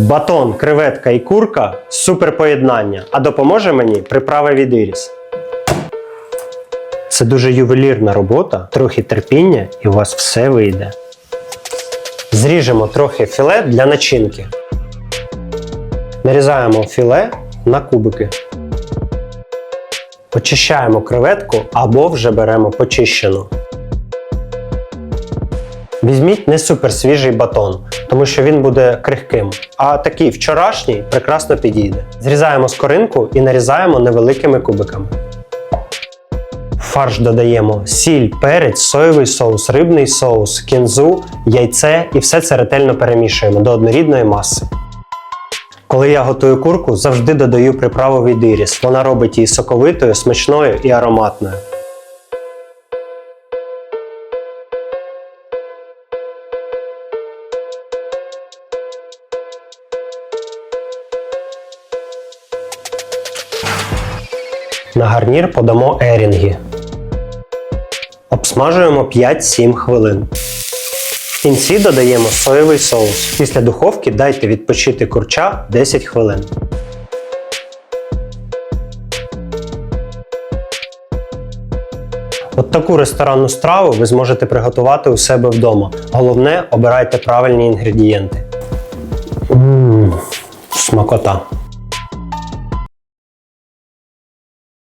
Батон, креветка і курка супер поєднання, а допоможе мені приправа від Іріс. Це дуже ювелірна робота, трохи терпіння, і у вас все вийде. Зріжемо трохи філе для начинки. Нарізаємо філе на кубики. Очищаємо креветку або вже беремо почищену. Візьміть не супер свіжий батон, тому що він буде крихким. А такий вчорашній прекрасно підійде. Зрізаємо скоринку і нарізаємо невеликими кубиками. Фарш додаємо сіль, перець, соєвий соус, рибний соус, кінзу, яйце і все це ретельно перемішуємо до однорідної маси. Коли я готую курку, завжди додаю приправу від Іріс. Вона робить її соковитою, смачною і ароматною. На гарнір подамо ерінги. Обсмажуємо 5-7 хвилин. В кінці додаємо соєвий соус. Після духовки дайте відпочити курча 10 хвилин. От таку ресторанну страву ви зможете приготувати у себе вдома. Головне, обирайте правильні інгредієнти. Ммм, смакота.